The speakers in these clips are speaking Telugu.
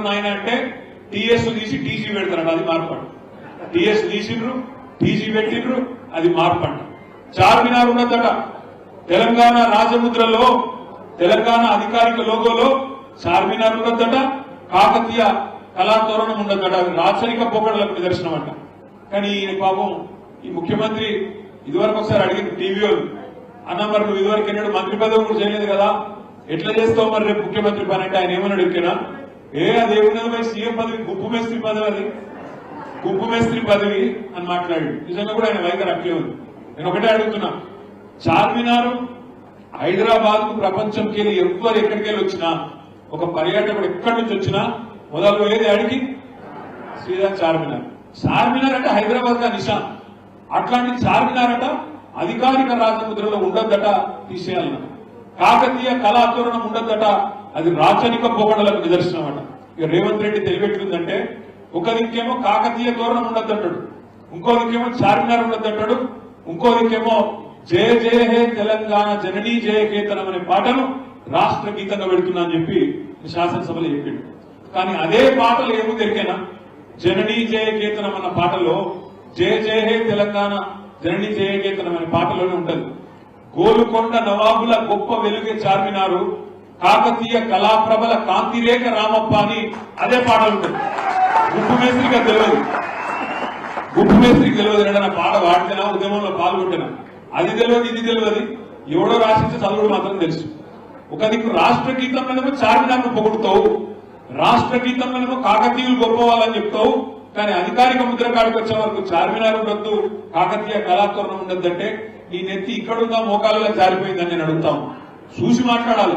పెడతారు నాయన అంటే టీఎస్ తీసి టీజీ పెడతారట అది మార్పండి. టీఎస్ తీసిండ్రు టీజీ పెట్టిండ్రు అది మార్పండి. చార్మినార్ ఉన్నదట. తెలంగాణ రాజముద్రలో తెలంగాణ అధికారిక లోగోలో చార్మినార్ ఉన్నదట. కాకతీయ కళాతోరణం ఉన్నదట. అది రాచరిక పొగడలకు నిదర్శనం అంట. కానీ ఈయన పాపం ఈ ముఖ్యమంత్రి ఇదివరకు ఒకసారి అడిగింది టీవీ అన్న మరి నువ్వు ఇదివరకు ఎన్నడూ మంత్రి పదవి కూడా చేయలేదు కదా. ఎట్లా చేస్తావు మరి రేపు ముఖ్యమంత్రి పని అంటే ఆయన ఏమన్నాడు ఎక్కినా ఏ అది ఏమున్నది మరి సీఎం పదవి గుప్పు మేస్త్రి పదవి అది. గుప్పు మేస్త్రి పదవి అని మాట్లాడాడు. నిజంగా కూడా ఆయన వైఖరి అట్లే ఉంది. నేను ఒకటే అడుగుతున్నా. చార్మినారు హైదరాబాద్ ప్రపంచంకి వెళ్ళి ఎవ్వరు ఎక్కడికి వెళ్ళి వచ్చినా ఒక పర్యాటకుడు ఎక్కడి నుంచి వచ్చినా మొదలు పోయేది అడిగి శ్రీరామ్ చార్మినార్. చార్మినార్ అంటే హైదరాబాద్గా నిశాన్ అట్లాంటి చార్మినార్ అంట అధికారిక రాజముద్రలో ఉండద్దట తీసేయాలన్న కాకతీయ కళాతోరణం ఉండద్దట అది రాచరిక పోకడలకు నిదర్శనం అట. ఇక రేవంత్ రెడ్డి తెలిపెట్టిందంటే ఒక దిక్కేమో కాకతీయ తోరణం ఉండద్దంటాడు. ఇంకో దిక్కేమో చార్మినార్ ఉండద్దంటాడు. ఇంకో దిక్కేమో జయ జయ హే తెలంగాణ జననీ జయ కేతనం అనే పాటను రాష్ట్ర గీతంగా పెడుతున్నా అని చెప్పి శాసనసభలో చెప్పిండు. కానీ అదే పాటలు ఏమో దొరికేనా జననీ జయ కేతనం అన్న పాటలో జయ జయ హే తెలంగాణ జననీ జయ కేతనం అనే పాటలోనే ఉంటది. గోలుకొండ నవాబుల గొప్ప వెలుగే చార్మినారు కాకతీయ కళాప్రబల కాంతిరేఖ రామప్ప అని అదే పాట ఉంటుంది గుప్పు మేస్త్రిగా తెలియదు. గుప్పు మేస్త్రికి తెలియదు. ఏదైనా పాట పాడితేనా ఉద్యమంలో పాల్గొంటేనా? అది తెలియదు ఇది తెలియదు. ఎవడో రాసించే చదువుడు మాత్రం తెలుసు. ఒక నీకు రాష్ట్ర గీతం మీదమో చార్మినార్ను పొగుడుతావు. రాష్ట్ర గీతం కాకతీయులు గొప్ప వాళ్ళని చెప్తావు. కానీ అధికారిక ముద్ర కాడికి వచ్చే వరకు చార్మినార్ ఉండొద్దు కాకతీయ కళాతోరణం ఉండొద్దంటే ఈ నెత్తి ఇక్కడుందా మోకాలలో జారిపోయిందని నేను అడుగుతాను చూసి మాట్లాడాలి.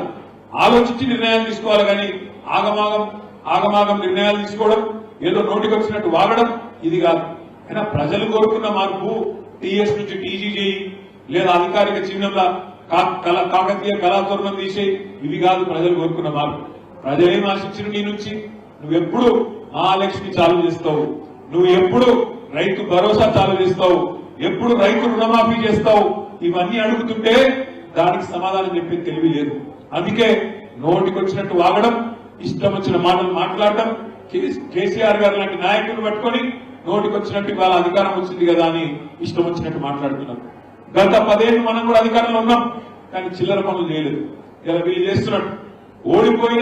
ఆలోచించి నిర్ణయాలు తీసుకోవాలి కానీ ఆగమాగం ఆగమాగం నిర్ణయాలు తీసుకోవడం ఏదో నోటికి వచ్చినట్టు వాగడం ఇది కాదు. అయినా ప్రజలు కోరుకున్న మార్పు టీఎస్ నుంచి టీజీ లేదా అధికారిక చిహ్నంలా కా- కళ- కాకతీయ కళాతోరణం తీసే ఇవి కాదు ప్రజలు కోరుకున్న మార్పు. ప్రజలేం ఆశించిన నీ నుంచి. నువ్వెప్పుడు మహాలక్ష్మి చాలు చేస్తావు. నువ్వు ఎప్పుడు రైతు భరోసా చాలు చేస్తావు. ఎప్పుడు రైతు రుణమాఫీ చేస్తావు. ఇవన్నీ అడుగుతుంటే దానికి సమాధానం చెప్పే తెలివి లేదు. అందుకే నోటికి వచ్చినట్టు వాగడం ఇష్టం వచ్చిన మాటలు మాట్లాడటం కే- కేసీఆర్ గారు లాంటి నాయకులు పట్టుకొని నోటికి వచ్చినట్టు వాళ్ళ అధికారం వచ్చింది కదా అని ఇష్టం వచ్చినట్టు మాట్లాడుతున్నారు గత పదేళ్ళు మనం కూడా అధికారంలో ఉన్నాం కానీ చిల్లర పనులు చేయలేదు. ఇలా వీళ్ళు చేస్తున్నట్టు ఓడిపోయిన